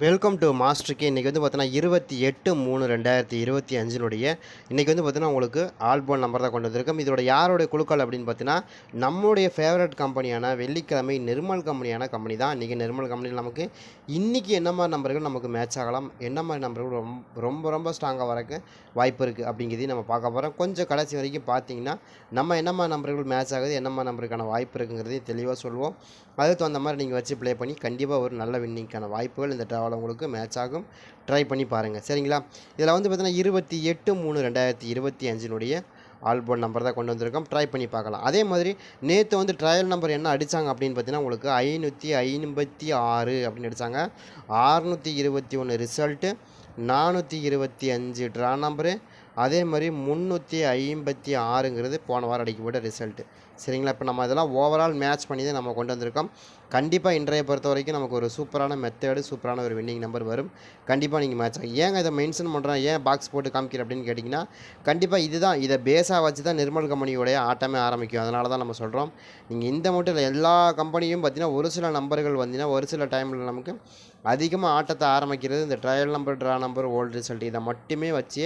Welcome to மாஸ்டருக்கு இன்றைக்கி வந்து பார்த்தோன்னா இருபத்தி எட்டு மூணு ரெண்டாயிரத்தி இருபத்தி அஞ்சினுடைய இன்றைக்கி வந்து பார்த்தீங்கன்னா உங்களுக்கு ஆல்பம் நம்பர் தான் கொண்டு வந்திருக்கோம். இதோட யாருடைய குழுக்கள் அப்படின்னு பார்த்தீங்கன்னா நம்முடைய ஃபேவரட் கம்பெனியான வெள்ளிக்கிழமை நிர்மல் கம்பெனியான கம்பெனி தான். இன்றைக்கி நிர்மல் கம்பெனியில் நமக்கு இன்றைக்கி என்ன மாதிரி நம்பர்கள் நமக்கு மேட்ச் ஆகலாம். என்ன மாதிரி நம்பர்கள் ரொம்ப ரொம்ப ரொம்ப ஸ்ட்ராங்காக வரக்கு வாய்ப்பு இருக்குது அப்படிங்கிறதையும் நம்ம பார்க்க போகிறோம் கொஞ்சம் கடைசி வரைக்கும் பார்த்தீங்கன்னா நம்ம என்ன மாதிரி நம்பர்கள் மேட்ச் ஆகுது என்ன மாதிரி நம்பருக்கான வாய்ப்பு இருக்குங்கிறதையும் தெளிவாக சொல்லுவோம் அதுக்கு தகுந்த மாதிரி நீங்கள் வச்சு ப்ளே பண்ணி கண்டிப்பாக ஒரு நல்ல வின்னிங்க்கான வாய்ப்புகள் இந்த ட்ராவல் உங்களுக்கு மேட்ச் ஆகும். ட்ரை பண்ணி பாருங்கள் சரிங்களா? இதில் வந்து பார்த்தீங்கன்னா இருபத்தி எட்டு மூணு ரெண்டாயிரத்தி இருபத்தி அஞ்சினுடைய ஆல்போன் நம்பர் தான் கொண்டு வந்திருக்கோம். ட்ரை பண்ணி பார்க்கலாம். அதே மாதிரி நேற்று வந்து ட்ரையல் நம்பர் என்ன அடித்தாங்க அப்படின்னு பார்த்தீங்கன்னா உங்களுக்கு ஐநூற்றி ஐம்பத்தி ஆறு அப்படின்னு அடித்தாங்க ஆறுநூற்றி இருபத்தி ஒன்று ரிசல்ட்டு நானூற்றி இருபத்தி அஞ்சு ட்ரா நம்பரு அதே மாதிரி முந்நூற்றி ஐம்பத்தி ஆறுங்கிறது போன வாரம் அடிக்கப்பட்ட ரிசல்ட்டு சரிங்களா? இப்போ நம்ம இதெல்லாம் ஓவரால் மேட்ச் பண்ணி தான் நம்ம கொண்டு வந்திருக்கோம். கண்டிப்பாக இன்றைய பொறுத்த வரைக்கும் நமக்கு ஒரு சூப்பரான மெத்தேடு சூப்பரான ஒரு வின்னிங் நம்பர் வரும். கண்டிப்பாக நீங்கள் மேட்ச் ஆகும் ஏங்க இதை மென்ஷன் பண்ணுறேன் ஏன் பாக்ஸ் போட்டு காமிக்கிறேன் அப்படின்னு கேட்டிங்கன்னா கண்டிப்பாக இதுதான் இதை பேஸாக வச்சு தான் நிர்மல் கம்பெனியோடைய ஆட்டமே ஆரம்பிக்கும். அதனால தான் நம்ம சொல்கிறோம் நீங்கள் இந்த மட்டும் இல்லை எல்லா கம்பெனியும் பார்த்தீங்கன்னா ஒரு சில நம்பர்கள் வந்தீங்கன்னா ஒரு சில டைமில் நமக்கு அதிகமாக ஆட்டத்தை ஆரம்பிக்கிறது இந்த trial number draw number old result இதை மட்டுமே வச்சு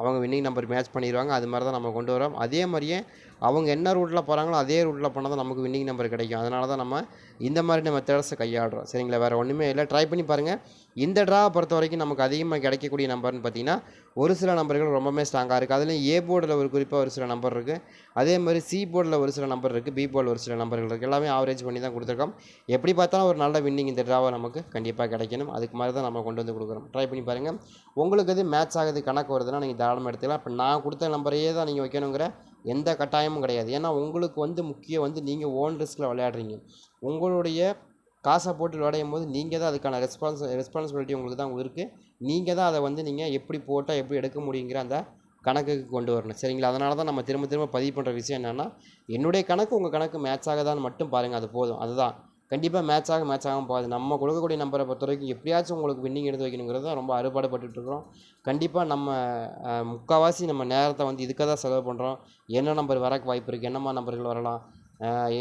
அவங்க வின்னிங் நம்பர் மேட்ச் பண்ணிடுவாங்க. அது மாதிரி தான் நம்ம கொண்டு வரோம். அதே மாதிரியே அவங்க என்ன ரூட்டில் போகிறாங்களோ அதே ரூட்டில் போனால் தான் நமக்கு வின்னிங் நம்பர் கிடைக்கும். அதனால தான் நம்ம இந்த மாதிரி மெத்தட்ஸை கையாளுறோம். சரிங்களா? வேறு ஒன்றுமே இல்லை. ட்ரை பண்ணி பாருங்கள் இந்த ட்ராவை பொறுத்த வரைக்கும் நமக்கு அதிகமாக கிடைக்கக்கூடிய நம்பர்னு பார்த்தீங்கன்னா ஒரு சில நம்பர்கள் ரொம்பவே ஸ்ட்ராங்காக இருக்குது அதுலேயும் ஏ போர்டில் ஒரு குறிப்பாக ஒரு சில நம்பர் இருக்குது அதே மாதிரி சி போர்டில் ஒரு சில நம்பர் இருக்குது பி போர்டில் ஒரு சில நம்பர்கள் இருக்குது எல்லாமே ஆவரேஜ் பண்ணி தான் கொடுத்துருக்கோம். எப்படி பார்த்தாலும் ஒரு நல்ல வின்னிங் இந்த ட்ராவை நமக்கு கண்டிப்பாக கிடைக்கணும். அதுக்கு மாதிரி தான் நம்ம கொண்டு வந்து கொடுக்குறோம். ட்ரை பண்ணி பாருங்கள் உங்களுக்கு எது மேட்ச் ஆகுது கணக்கு வருதுன்னா நீங்கள் தாராளமாக எடுத்துக்கலாம். இப்போ நான் கொடுத்த நம்பரையே தான் நீங்கள் வைக்கணுங்கிற எந்த கட்டாயமும் கிடையாது. ஏன்னா உங்களுக்கு வந்து முக்கியம் வந்து நீங்கள் ஓன் ரிஸ்கில் விளையாடுறீங்க. உங்களுடைய காசை போட்டு விளையாடும் போது நீங்கள் தான் அதுக்கான ரெஸ்பான்ஸ் ரெஸ்பான்சிபிலிட்டி உங்களுக்கு தான் இருக்குது நீங்கள் தான் அதை வந்து நீங்கள் எப்படி போட்டால் எப்படி எடுக்க முடியுங்கிற அந்த கணக்குக்கு கொண்டு வரணும். சரிங்களா? அதனால தான் நம்ம திரும்ப திரும்ப பதிவு பண்ணுற விஷயம் என்னென்னா என்னுடைய கணக்கு உங்கள் கணக்கு மேட்ச் ஆகதான்னு மட்டும் பாருங்கள் அது போதும். அதுதான். கண்டிப்பாக மேட்ச் ஆக மேட்ச் ஆகாமல் போகாது. நம்ம கொடுக்கக்கூடிய நம்பரை பொறுத்த வரைக்கும் எப்படியாச்சும் உங்களுக்கு வின்னிங் எடுத்து வைக்கணுங்கிறது தான் ரொம்ப அறுபாடுபட்டுருக்குறோம் இருக்கிறோம். கண்டிப்பாக நம்ம முக்கால்வாசி நம்ம நேரத்தை வந்து இதுக்காக தான் செலவு பண்ணுறோம் என்ன நம்பர் வரக்கு வாய்ப்பு இருக்குது என்னம்மா நம்பர்கள் வரலாம்?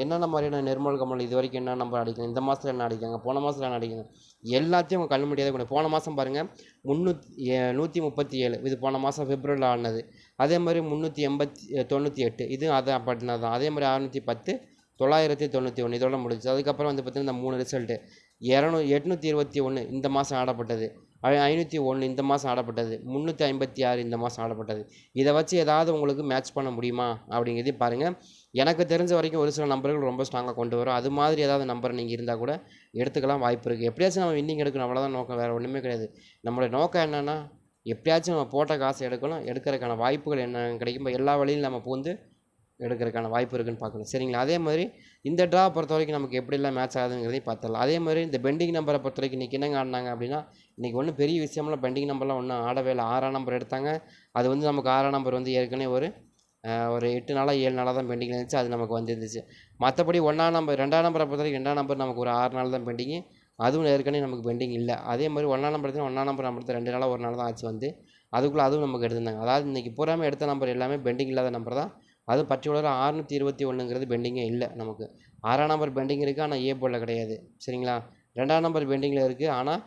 என்னென்ன மாதிரியான நிர்மல் கமல் இது வரைக்கும் என்ன நம்பர் அடிக்கணும்? இந்த மாதத்தில் என்ன அடிக்காங்க போன மாதத்தில் என்ன அடிக்கணும் எல்லாத்தையும் உங்கள் கண்ணு முடியாத கொண்டு போன மாதம் பாருங்கள் முந்நூற்றி நூற்றி முப்பத்தி ஏழு இது போன மாதம் பிப்ரவரியில் ஆனது. அதே மாதிரி முந்நூற்றி எண்பத்தி தொண்ணூற்றி எட்டு. இது அதை அப்படின்னா தான் அதே மாதிரி அறுநூற்றி பத்து தொள்ளாயிரத்தி தொண்ணூற்றி ஒன்று இதோட முடிஞ்சு. அதுக்கப்புறம் வந்து பார்த்திங்கன்னா இந்த மூணு ரிசல்ட்டு இரநூ எட்நூற்றி இருபத்தி ஒன்று இந்த மாதம் ஆடப்பட்டது. ஐநூற்றி ஒன்று இந்த மாதம் ஆடப்பட்டது. முந்நூற்றி ஐம்பத்தி ஆறு இந்த மாதம் ஆடப்பட்டது. இதை வச்சு ஏதாவது உங்களுக்கு மேட்ச் பண்ண முடியுமா? அப்படிங்கிறதையும் பாருங்கள் எனக்கு தெரிஞ்ச வரைக்கும் ஒரு சில நம்பர்கள் ரொம்ப ஸ்ட்ராங்காக கொண்டு வரும். அது மாதிரி ஏதாவது நம்பர் நீங்கள் இருந்தால் கூட எடுத்துக்கலாம் வாய்ப்பு இருக்குது எப்படியாச்சும் நம்ம வின்னிங் எடுக்கணும். அவ்வளோதான் நோக்கம். வேறு ஒன்றுமே கிடையாது. நம்மளோட நோக்கம் என்னென்னா எப்படியாச்சும் நம்ம போட்ட காசை எடுக்கணும் எடுக்கிறதுக்கான வாய்ப்புகள் என்ன கிடைக்கும் எல்லா வழியிலும் நம்ம பூந்து எடுக்கிறதுக்கான வாய்ப்பு இருக்குன்னு பார்க்கணும். சரிங்களா? அதே மாதிரி இந்த ட்ரா பொறுத்த வரைக்கும் நமக்கு எப்படிலாம் மேட்ச் ஆகுதுங்கிறதையும் பார்த்துடலாம். அதே மாதிரி இந்த பெண்டிங் நம்பரை பொறுத்த வரைக்கும் இன்றைக்கி என்னங்க ஆடினாங்க அப்படின்னா இன்றைக்கி ஒன்றும் பெரிய விஷயம்லாம் பெண்டிங் நம்பர்லாம் ஒன்றும் ஆடவே இல்லை. ஆறாம் நம்பர் எடுத்தாங்க. அது வந்து நமக்கு ஆறாம் நம்பர் வந்து ஏற்கனவே ஒரு ஒரு எட்டு நாளாக ஏழு நாளாக தான் பெண்டிங் இருந்துச்சு. அது நமக்கு வந்துருந்துச்சு. மற்றபடி ஒன்றாம் நம்பர் ரெண்டாம் நம்பரை பொறுத்த வரைக்கும் ரெண்டாம் நம்பர் நமக்கு ஒரு ஆறு நாள் தான் பெண்டிங்கு அதுவும் ஏற்கனவே நமக்கு பெண்டிங் இல்லை. அதே மாதிரி ஒன்றாம் நம்பர் தான் ஒன்றாம் நம்பர் நம்ம ரெண்டு நாளாக ஒரு நாள் தான் ஆச்சு வந்து. அதுக்குள்ளே அதுவும் நமக்கு எடுத்திருந்தாங்க. அதாவது இன்றைக்கி பூராமே எடுத்த நம்பர் எல்லாமே பெண்டிங் இல்லாத நம்பர் தான். அதுவும் பர்டிகுலராக அறுநூற்றி இருபத்தி ஒன்றுங்கிறது பெண்டிங்கே இல்லை நமக்கு. ஆறாம் நம்பர் பெண்டிங் இருக்குது ஆனால் ஏ போர்டில் கிடையாது. சரிங்களா? ரெண்டாம் நம்பர் பெண்டிங்கில் இருக்குது ஆனால்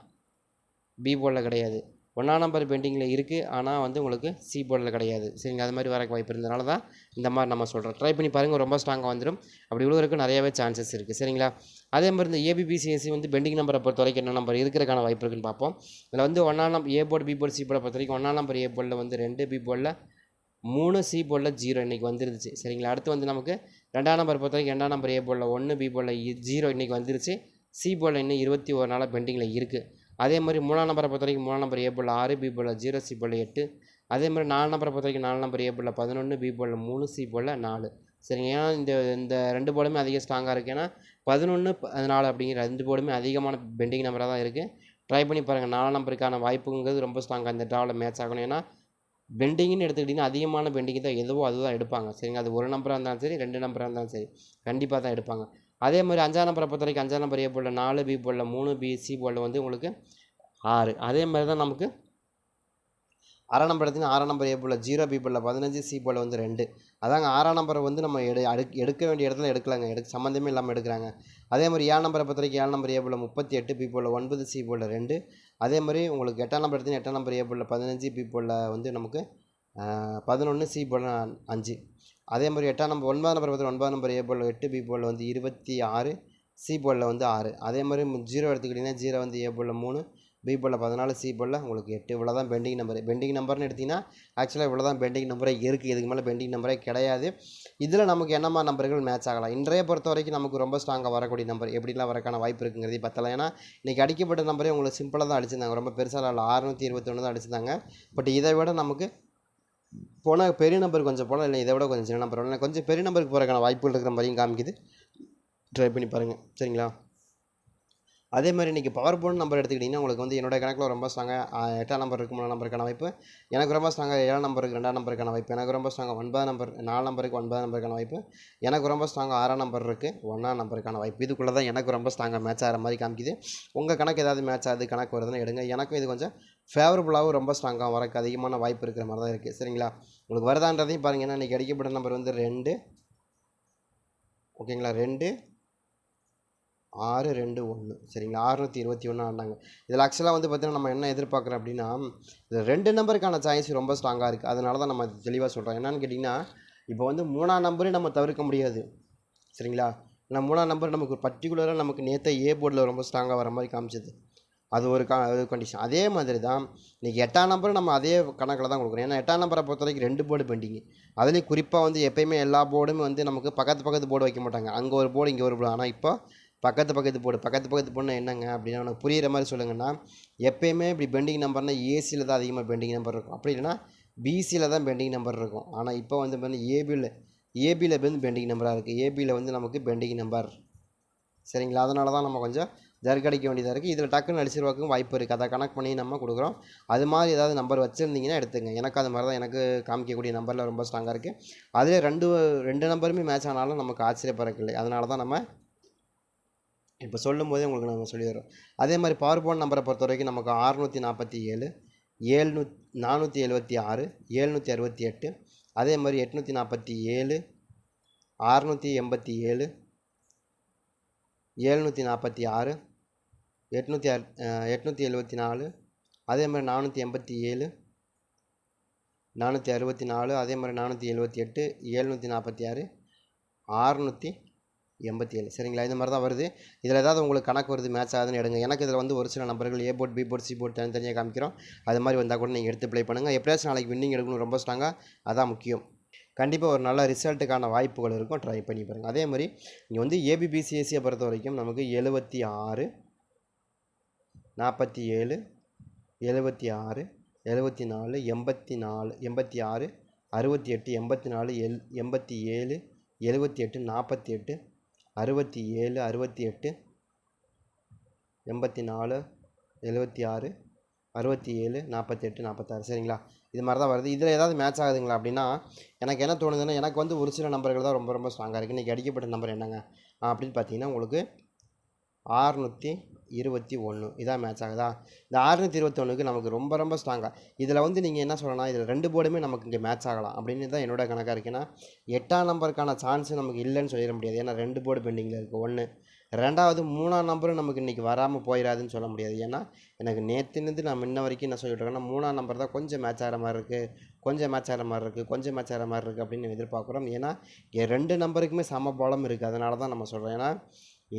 பி போர்டில் கிடையாது. ஒன்றாம் நம்பர் பெண்டிங்கில் இருக்குது ஆனால் வந்து உங்களுக்கு சி போர்டில் கிடையாது. சரிங்களா? அது மாதிரி வரக்கு வாய்ப்பு இருந்தனால தான் இந்த மாதிரி நம்ம சொல்கிறோம் ட்ரை பண்ணி பாருங்கள் ரொம்ப ஸ்ட்ராங்காக வந்துடும் அப்படி விழுவதற்கு நிறையாவே சான்சஸ் இருக்குது சரிங்களா? அதே மாதிரி இந்த ஏபிபிசிஎஸ்சி வந்து பெண்டிங் நம்பரை பொறுத்த வரைக்கும் என்ன நம்பர் இருக்கிறதுக்கான வாய்ப்பு இருக்குன்னு பார்ப்போம். இதில் வந்து ஒன்றாம் number A board B board C போர்டை பொறுத்த வரைக்கும் ஒன்றாம் நம்பர் ஏ போர்டில் வந்து ரெண்டு பி போர்டில் மூணு சி போலில் ஜீரோ இன்றைக்கி வந்துருச்சு. சரிங்களா? அடுத்து வந்து நமக்கு ரெண்டாம் நம்பர் பொறுத்த வரைக்கும் ரெண்டாம் நம்பர் ஏ போலில் ஒன்று பி போலில் ஜீரோ இன்றைக்கி வந்துருச்சு. சி போலில் இன்னும் இருபத்தி ஒரு நாளாக பெண்டிங்கில் இருக்குது அதே மாதிரி மூணாம் நம்பரை பொறுத்த வரைக்கும் மூணாம் நம்பர் ஏ போலில் ஆறு பி போலில் ஜீரோ சி போலில் எட்டு. அதே மாதிரி நாலு நம்பரை பொறுத்த வரைக்கும் நாலு நம்பர் ஏ போலில் பதினொன்று பி போலில் மூணு சி போலில் நாலு. சரிங்க? ஏன்னா இந்த இந்த ரெண்டு போர்டுமே அதிக ஸ்ட்ராங்காக இருக்குது ஏன்னா பதினொன்று பதினாலு அப்படிங்கிற ரெண்டு போர்டுமே அதிகமான பெண்டிங் நம்பராக தான் இருக்குது ட்ரை பண்ணி பாருங்கள் நாலாம் நம்பருக்கான வாய்ப்புங்கிறது ரொம்ப ஸ்ட்ராங்காக இந்த ட்ராவில் மேட்ச் ஆகணும். ஏன்னா பெண்டிங்னு எடுத்துக்கிட்டிங்கன்னா அதிகமான பெண்டிங் தான். எதுவோ அதுதான் எடுப்பாங்க. சரிங்க அது ஒரு நம்பராக இருந்தாலும் சரி ரெண்டு நம்பராக இருந்தாலும் சரி கண்டிப்பாக தான் எடுப்பாங்க. அதே மாதிரி அஞ்சாம் நம்பரை பொறுத்த வரைக்கும் அஞ்சாம் நம்பர் ஏ போர்டில் நாலு பி போர்டில் மூணு பி சி போர்டில் வந்து உங்களுக்கு ஆறு. அதே மாதிரி தான் நமக்கு அரை நம்பர் எடுத்தீங்கன்னா ஆறாம் number A ball zero B ball பதினஞ்சு சி போல் வந்து ரெண்டு. அதாங்க ஆறாம் நம்பரை வந்து நம்ம எடு அடுக் எடுக்க வேண்டிய இடத்துல எடுக்கலாங்க. எடுக்க சம்மந்தமே இல்லாமல் எடுக்கிறாங்க. அதே மாதிரி ஏழு நம்பரை பொறுத்த வரைக்கும் ஏழு நம்பர் ஏ போல் முப்பத்தி எட்டு பி போல் ஒன்பது சி போல் ரெண்டு. அதே மாதிரி உங்களுக்கு எட்டாம் நம்பர் எடுத்தீங்கன்னா எட்டாம் நம்பர் ஏ போர்டில் பதினஞ்சு பி போர்டில் வந்து நமக்கு பதினொன்று சி போல் அஞ்சு. அதே மாதிரி எட்டாம் நம்பர் ஒன்பதாம் நம்பர் பார்த்தீங்கன்னா ஒன்பதாம் நம்பர் ஏ எட்டு பி போல் வந்து இருபத்தி ஆறு சி போலில் வந்து ஆறு. அதே மாதிரி ஜீரோ எடுத்துக்கிட்டிங்கன்னா ஜீரோ வந்து ஏ மூணு. பி போர்டில் பதினாலு சி போர்டில் உங்களுக்கு எட்டு இவ்வளோ தான் பெண்டிங் நம்பர் பெண்டிங் நம்பர்னு எடுத்திங்கன்னா ஆக்சுவலாக இவ்வளோ தான் பெண்டிங் நம்பரே இருக்குது இதுக்கு மேலே பெண்டிங் நம்பரே கிடையாது. இதில் நமக்கு என்னமா நம்பர்கள் மேட்ச் ஆகலாம்? இன்றைய பொறுத்த வரைக்கும் நமக்கு ரொம்ப ஸ்ட்ராங்காக வரக்கூடிய நம்பர் எப்படிலாம் வரக்கான வாய்ப்பு இருக்குங்கிறதே பத்தலாம். ஏன்னா இன்றைக்கி அடிக்கப்பட்ட நம்பரே உங்களுக்கு சிம்பிளாக தான் அடிச்சிருந்தாங்க. ரொம்ப பெருசாக இல்லை அறுநூற்றி இருபத்தொன்று தான் அடிச்சிருந்தாங்க. பட் இதை விட நமக்கு போனால் பெரிய நம்பர் கொஞ்சம் போனால் இல்லை இதை விட கொஞ்சம் சின்ன நம்பர் இல்லை கொஞ்சம் பெரிய நம்பருக்கு போகிறக்கான வாய்ப்புகள் இருக்கிற மாதிரியும் காமிக்குது. ட்ரை பண்ணி பாருங்கள் சரிங்களா? அதே மாதிரி இன்றைக்கி பவர் போன் நம்பர் எடுத்துக்கிட்டிங்கன்னா உங்களுக்கு வந்து என்னோடய கணக்கில் ரொம்ப ஸ்ட்ராங்காக எட்டாம் நம்பர் இருக்கு மூணாம் நம்பருக்கான வாய்ப்பு. எனக்கு ரொம்ப ஸ்ட்ராங்காக ஏழாம் நம்பருக்கு ரெண்டாம் நம்பருக்கான வாய்ப்பு. எனக்கு ரொம்ப ஸ்ட்ராங்காக ஒன்பதாம் நம்பர் நாலு நம்பருக்கு ஒன்பதாம் நம்பருக்கான வாய்ப்பு. எனக்கு ரொம்ப ஸ்ட்ராங்காக ஆறாம் நம்பர் இருக்குது ஒன்றாம் நம்பருக்கான வாய்ப்பு. இதுக்குள்ளே தான் எனக்கு ரொம்ப ஸ்ட்ராங்காக மேட்ச் ஆகிற மாதிரி காமிக்குது. உங்கள் கணக்கு ஏதாவது மேட்ச் ஆகுது கணக்கு வருதுன்னு எடுங்க. எனக்கும் இது கொஞ்சம் ஃபேவரபுளாகவும் ரொம்ப ஸ்ட்ராங்காக வரக்கு அதிகமான வாய்ப்பு இருக்கிற மாதிரி தான் இருக்குது சரிங்களா? உங்களுக்கு வருதான்றதையும் பாருங்கள் ஏன்னா இன்றைக்கி அடிக்கப்பட்ட நம்பர் வந்து ரெண்டு. ஓகேங்களா? ரெண்டு ஆறு ரெண்டு ஒன்று சரிங்களா? அறுநூற்றி இருபத்தி ஒன்று ஆண்டாங்க இதில் ஆக்சுவலாக வந்து பார்த்திங்கன்னா நம்ம என்ன எதிர்பார்க்குறோம் அப்படின்னா இதில் ரெண்டு நம்பருக்கான சாய்ஸ் ரொம்ப ஸ்ட்ராங்காக இருக்குது அதனால தான் நம்ம தெளிவாக சொல்கிறோம் என்னென்னு கேட்டிங்கன்னா இப்போ வந்து மூணாம் நம்பரே நம்ம தவிர்க்க முடியாது. சரிங்களா? ஏன்னா மூணாம் நம்பர் நமக்கு பர்டிகுலராக நமக்கு நேற்று ஏ போர்டில் ரொம்ப ஸ்ட்ராங்காக வர மாதிரி காமிச்சது. அது ஒரு கா ஒரு கண்டிஷன் அதே மாதிரி தான் இன்றைக்கி எட்டாம் நம்பர் நம்ம அதே கணக்கில் தான் கொடுக்குறோம் ஏன்னா எட்டாம் நம்பரை பொறுத்த வரைக்கும் ரெண்டு போர்டு பெண்டிங்கு அதுலேயும் குறிப்பாக வந்து எப்பயுமே எல்லா போர்டுமே வந்து நமக்கு பக்கத்து பக்கத்து போர்டு வைக்க மாட்டாங்க. அங்கே ஒரு போர்டு இங்கே ஒரு போர்டு ஆனால் இப்போ பக்கத்து பக்கத்து போடு பக்கத்து பக்கத்து போர்டுனா என்னங்க அப்படின்னா உனக்கு புரிகிற மாதிரி சொல்லுங்கன்னா எப்பயுமே இப்படி பெண்டிங் நம்பர்னால் ஏசியில் தான் அதிகமாக பெண்டிங் நம்பர் இருக்கும். அப்படி இல்லைன்னா பிசியில் தான் பெண்டிங் நம்பர் இருக்கும். ஆனால் இப்போ வந்து பார்த்தீங்கன்னா ஏபியில் ஏபியில் வந்து பெண்டிங் நம்பராக இருக்குது ஏபியில் வந்து நமக்கு பெண்டிங் நம்பர் சரிங்களா? அதனால தான் நம்ம கொஞ்சம் ஜர்கடிக்க வேண்டியதாக இருக்குது இதில் டக்குன்னு அடிச்சிருவாக்கும் வாய்ப்பு இருக்குது அதை கனெக்ட் பண்ணி நம்ம கொடுக்குறோம். அது மாதிரி ஏதாவது நம்பர் வச்சுருந்தீங்கன்னா எடுத்துங்க. எனக்கு அது மாதிரி தான் எனக்கு காமிக்கக்கூடிய நம்பரில் ரொம்ப ஸ்ட்ராங்காக இருக்குது அதில் ரெண்டு ரெண்டு நம்பருமே மேட்ச் ஆனாலும் நமக்கு ஆச்சரியப்படக்கில்லை அதனால தான் நம்ம இப்போ சொல்லும் போதே உங்களுக்கு நம்ம சொல்லிடுறோம் அதே மாதிரி பவர் போன் நம்பரை பொறுத்த வரைக்கும் நமக்கு அறுநூற்றி நாற்பத்தி ஏழு ஏழ்நூ நானூற்றி எழுபத்தி ஆறு ஏழ்நூற்றி அறுபத்தி எட்டு அதே மாதிரி எட்நூற்றி நாற்பத்தி ஏழு அறுநூற்றி எண்பத்தி ஏழு ஏழ்நூற்றி நாற்பத்தி ஆறு எட்நூற்றி அர் எட்நூற்றி எழுபத்தி நாலு அதே மாதிரி நானூற்றி எண்பத்தி ஏழு நானூற்றி அறுபத்தி நாலு அதே மாதிரி நானூற்றி எழுபத்தி எட்டு ஏழ்நூற்றி நாற்பத்தி ஆறு ஆறுநூற்றி எண்பத்தி ஏழு சரிங்களா? இந்த மாதிரி தான் வருது. இதில் ஏதாவது உங்களுக்கு கணக்கு வருது மேட்ச் ஆகுதுன்னு எடுங்க. எனக்கு இதில் வந்து ஒரு சில நம்பர்கள் A board B board C board தனித்தனியாக காமிக்கிறோம். அது மாதிரி வந்தால் கூட நீங்கள் எடுத்து ப்ளே பண்ணுங்கள் எப்படியாச்சும் நாளைக்கு வின்னிங் எடுக்கணும். ரொம்ப ஸ்ட்ராங்காக அதான் முக்கியம். கண்டிப்பாக ஒரு நல்ல ரிசல்ட்டுக்கான வாய்ப்புகள் இருக்கும். ட்ரை பண்ணி பாருங்கள் அதே மாதிரி இங்கே வந்து ஏபிபிசிஎஸ்சியை பொறுத்த வரைக்கும் நமக்கு எழுபத்தி ஆறு நாற்பத்தி ஏழு எழுபத்தி ஆறு எழுபத்தி நாலு எண்பத்தி நாலு எண்பத்தி ஆறு அறுபத்தி எட்டு எண்பத்தி நாலு எல் எண்பத்தி ஏழு எழுபத்தி எட்டு நாற்பத்தி எட்டு அறுபத்தி ஏழு அறுபத்தி எட்டு எண்பத்தி நாலு எழுபத்தி ஆறு அறுபத்தி ஏழு நாற்பத்தி எட்டு நாற்பத்தாறு. சரிங்களா? இது மாதிரி தான் வருது. இதில் ஏதாவது மேட்ச் ஆகுதுங்களா அப்படின்னா எனக்கு என்ன தோணுதுன்னா எனக்கு வந்து ஒரு சில நம்பர்கள் தான் ரொம்ப ரொம்ப ஸ்ட்ராங்காக இருக்குது இன்றைக்கி அடிக்கப்பட்ட நம்பர் என்னங்க? அப்படின்னு பார்த்தீங்கன்னா உங்களுக்கு ஆறுநூற்றி இருபத்தி ஒன்று இதான் மேட்ச் ஆகுதா? இந்த ஆறுநூற்றி இருபத்தொன்னுக்கு நமக்கு ரொம்ப ரொம்ப ஸ்ட்ராங்காக இதில் வந்து நீங்கள் என்ன சொல்லலாம் இதில் ரெண்டு போர்டுமே நமக்கு இங்கே மேட்ச் ஆகலாம். அப்படின்னு தான் என்னோட கணக்காக இருக்குன்னா எட்டாம் நம்பருக்கான சான்ஸு நமக்கு இல்லைன்னு சொல்லிட முடியாது. ஏன்னா ரெண்டு போர்டு பெண்டிங்கில் இருக்குது ஒன்று ரெண்டாவது மூணாம் நம்பரும் நமக்கு இன்றைக்கி வராமல் போயிடாதுன்னு சொல்ல முடியாது. ஏன்னா எனக்கு நேற்றுலேருந்து நான் முன்ன வரைக்கும் என்ன சொல்லிட்டு இருக்கேன்னா மூணாம் நம்பர் தான் கொஞ்சம் மேட்ச் ஆகிற மாதிரி இருக்குது கொஞ்சம் மேட்ச் ஆகிற மாதிரி இருக்குது கொஞ்சம் மேட்ச் ஆகிற மாதிரி இருக்குது அப்படின்னு எதிர்பார்க்குறோம். ஏன்னா ரெண்டு நம்பருக்குமே சம பலம் இருக்குது அதனால தான் நம்ம சொல்கிறோம் ஏன்னா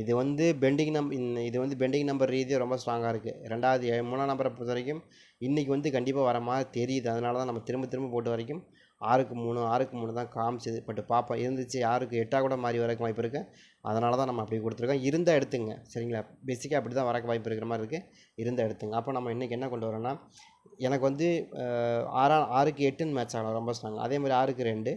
இது வந்து பெண்டிங் நம் இது வந்து பெண்டிங் நம்பர் ரீதியாக ரொம்ப ஸ்ட்ராங்காக இருக்குது ரெண்டாவது மூணாம் நம்பரை பொறுத்த வரைக்கும் இன்றைக்கி வந்து கண்டிப்பாக வர மாதிரி தெரியுது. அதனால தான் நம்ம திரும்ப திரும்ப போட்ட வரைக்கும் ஆறுக்கு மூணு ஆறுக்கு மூணு தான் காமிச்சது. பட் பாப்பா இருந்துச்சு ஆறுக்கு எட்டாக கூட மாறி வரக்கு வாய்ப்பு இருக்குது அதனால தான் நம்ம அப்படி கொடுத்துருக்கோம். இருந்தால் எடுத்துங்க. சரிங்களா? பேசிக்காக அப்படி தான் வரக்கு வாய்ப்பு இருக்கிற மாதிரி இருக்குது இருந்தால் எடுத்துங்க. அப்போ நம்ம இன்றைக்கி என்ன கொண்டு வரோன்னா எனக்கு வந்து ஆறா ஆறுக்கு எட்டுன்னு மேட்ச் ஆகலாம் ரொம்ப ஸ்ட்ராங் அதே மாதிரி ஆறுக்கு ரெண்டு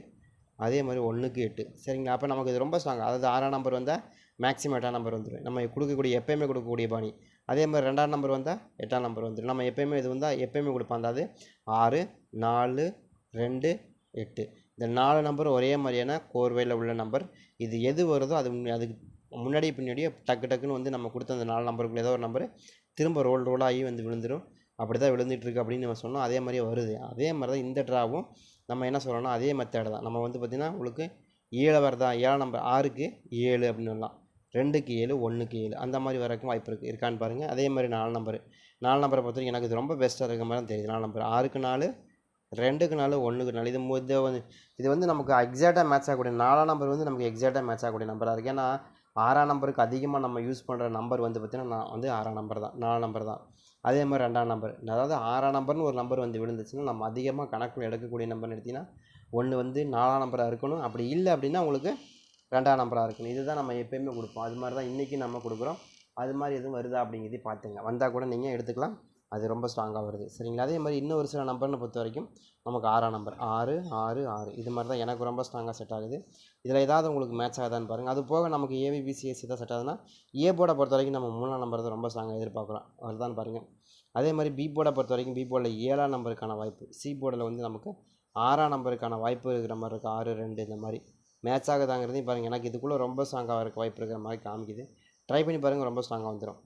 அதே மாதிரி ஒன்றுக்கு எட்டு. சரிங்களா? அப்போ நமக்கு இது ரொம்ப ஸ்ட்ராங் அதாவது ஆறாம் நம்பர் வந்தால் மேக்ஸிமம் எட்டாம் நம்பர் வந்துடும் நம்ம கொடுக்கக்கூடிய எப்பயுமே கொடுக்கக்கூடிய பாணி. அதே மாதிரி ரெண்டாம் நம்பர் வந்தால் எட்டாம் நம்பர் வந்துடும் நம்ம எப்பயுமே இது வந்தால் எப்பயுமே கொடுப்போம். அதாவது ஆறு நாலு ரெண்டு எட்டு. இந்த நாலு நம்பர் ஒரே மாதிரியான கோர்வையில் உள்ள நம்பர் இது எது வருதோ அது அதுக்கு முன்னாடி பின்னாடியே டக்கு டக்குன்னு வந்து நம்ம கொடுத்த அந்த நாலு நம்பருக்குள்ள ஏதோ ஒரு நம்பர் திரும்ப ரோல் ரோலாகி வந்து விழுந்துடும் அப்படி தான் விழுந்துட்டுருக்கு அப்படின்னு நம்ம சொன்னோம். அதே மாதிரியே வருது. அதே மாதிரி தான் இந்த ட்ராவும் நம்ம என்ன சொல்கிறோன்னா அதே மெத்தேடு தான். நம்ம வந்து பார்த்திங்கன்னா உங்களுக்கு ஏழை வரதா? ஏழாம் நம்பர் ஆறுக்கு ஏழு அப்படின்னு சொல்லலாம். ரெண்டுக்கு ஏழு ஒன்றுக்கு ஏழு அந்த மாதிரி வரக்கும் வாய்ப்பு இருக்குது இருக்கான்னு பாருங்கள் அதே மாதிரி நாலு நம்பர் நாலு நம்பரை பொறுத்த வரைக்கும் எனக்கு இது ரொம்ப பெஸ்ட்டாக இருக்க மாதிரி தான் தெரியுது. நாலு நம்பர் ஆறுக்கு நாலு ரெண்டுக்கு நாலு ஒன்றுக்கு நாலு. இது இது வந்து இது வந்து நமக்கு எக்ஸாக்டாக மேட்ச் ஆகக்கூடிய நாலாம் நம்பர் வந்து நமக்கு எக்ஸாக்டாக மேட்ச் ஆகக்கூடிய நம்பராக இருக்குது ஏன்னா ஆறாம் நம்பருக்கு அதிகமாக நம்ம யூஸ் பண்ணுற நம்பர் வந்து பார்த்திங்கன்னா நான் வந்து ஆறாம் நம்பர் தான். நாலாம் நம்பர் தான். அதே மாதிரி ரெண்டாம் நம்பர் அதாவது ஆறாம் நம்பர்னு ஒரு நம்பர் வந்து விழுந்துச்சுன்னா நம்ம அதிகமாக கணக்கில் எடுக்கக்கூடிய நம்பர்னு எடுத்திங்கன்னா ஒன்று வந்து நாலாம் நம்பராக இருக்கணும். அப்படி இல்லை அப்படின்னா உங்களுக்கு ரெண்டாம் நம்பராக இருக்கணும். இதுதான் நம்ம எப்பயுமே கொடுப்போம். அது மாதிரி தான் இன்றைக்கி நம்ம கொடுக்குறோம். அது மாதிரி எதுவும் வருதா அப்படிங்கிறதையும் பார்த்துங்க. வந்தால் கூட நீங்கள் எடுத்துக்கலாம். அது ரொம்ப ஸ்ட்ராங்காக வருது. சரிங்களா? அதே மாதிரி இன்னும் ஒரு சில நம்பர்னு பொறுத்த வரைக்கும் நமக்கு ஆறாம் நம்பர். ஆறு ஆறு ஆறு. இது மாதிரி தான் எனக்கு ரொம்ப ஸ்ட்ராங்காக செட் ஆகுது. இதில் ஏதாவது உங்களுக்கு மேட்ச் ஆகுதான்னு பாருங்கள் அது போக நமக்கு ஏபிபிசிஎஸ்சி தான் செட் ஆகுதுன்னா ஏ போர்டை பொறுத்த வரைக்கும் நம்ம மூணாம் நம்பர் தான் ரொம்ப ஸ்ட்ராங்காக எதிர்பார்க்குறோம். அதுதான் பாருங்கள் அதே மாதிரி பி போர்டை பொறுத்த வரைக்கும் பி போர்டில் ஏழாம் நம்பருக்கான வாய்ப்பு சி போர்டில் வந்து நமக்கு ஆறாம் நம்பருக்கான வாய்ப்பு இருக்கிற மாதிரி இருக்குது ஆறு ரெண்டு இந்த மாதிரி. மேட்ச் ஆகுதாங்கிறதையும் பாருங்கள் எனக்கு இதுக்குள்ளே ரொம்ப ஸ்ட்ராங்காக இருக்க வாய்ப்பு இருக்கிற மாதிரி காமிக்குது. ட்ரை பண்ணி பாருங்கள் ரொம்ப ஸ்ட்ராங்காக வந்துடும்